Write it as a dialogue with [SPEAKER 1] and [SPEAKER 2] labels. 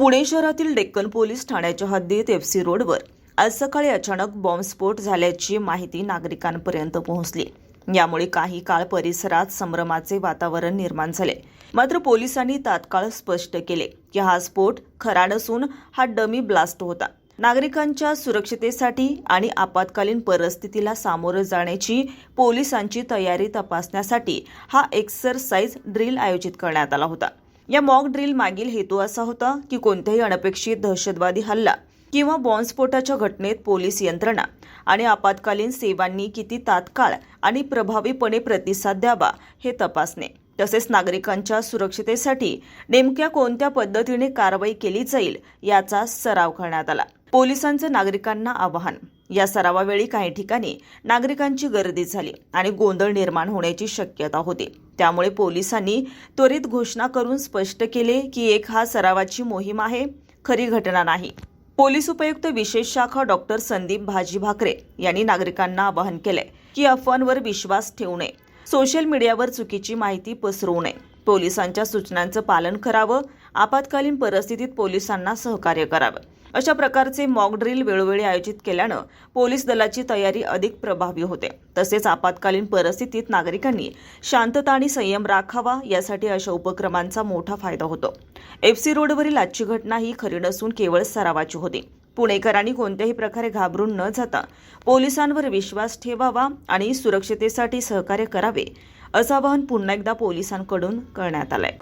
[SPEAKER 1] पुणे शहरातील डेक्कन पोलीस ठाण्याच्या हद्दीत एफ सी रोडवर आज सकाळी अचानक बॉम्बस्फोट झाल्याची माहिती नागरिकांपर्यंत पोहोचली. यामुळे काही काळ परिसरात संभ्रमाचे वातावरण निर्माण झाले. मात्र पोलिसांनी तात्काळ स्पष्ट केले की हा स्फोट खरा नसून हा डमी ब्लास्ट होता. नागरिकांच्या सुरक्षितेसाठी आणि आपत्कालीन परिस्थितीला सामोरं जाण्याची पोलिसांची तयारी तपासण्यासाठी हा एक्सरसाइज ड्रिल आयोजित करण्यात आला होता. या मॉक ड्रिल मागील हेतू असा होता की कोणत्याही अनपेक्षित दहशतवादी हल्ला किंवा बॉम्बस्फोटाच्या घटनेत पोलीस यंत्रणा आणि आपत्कालीन सेवांनी किती तात्काळ आणि प्रभावीपणे प्रतिसाद द्यावा हे तपासणे. तसेच नागरिकांच्या सुरक्षितेसाठी नेमक्या कोणत्या पद्धतीने कारवाई केली जाईल याचा सराव करण्यात आला. पोलिसांचं नागरिकांना आवाहन. या सरावावेळी काही ठिकाणी नागरिकांची गर्दी झाली आणि गोंधळ निर्माण होण्याची शक्यता होती. त्यामुळे पोलिसांनी त्वरित घोषणा करून स्पष्ट केले की एक हा सरावाची मोहीम आहे खरी घटना नाही. पोलीस उपायुक्त विशेष शाखा डॉक्टर संदीप भाजी भाकरे यांनी नागरिकांना आवाहन केले की अफवांवर विश्वास ठेवू नये सोशल मीडियावर चुकीची माहिती पसरवू नये. पोलिसांच्या सूचनांचं पालन करावं आपत्कालीन परिस्थितीत पोलिसांना सहकार्य करावं. अशा प्रकारचे मॉक ड्रिल वेळोवेळी आयोजित केल्यानं पोलीस दलाची तयारी अधिक प्रभावी होते. तसेच आपत्कालीन परिस्थितीत नागरिकांनी शांतता आणि संयम राखावा यासाठी अशा उपक्रमांचा मोठा फायदा होतो. एफसी रोडवरील आजची घटना ही खरी नसून केवळ सरावाची होती. पुणेकरांनी कोणत्याही प्रकारे घाबरून न जाता पोलिसांवर विश्वास ठेवावा आणि सुरक्षितेसाठी सहकार्य करावे असं आवाहन पुन्हा एकदा पोलिसांकडून करण्यात आलंय.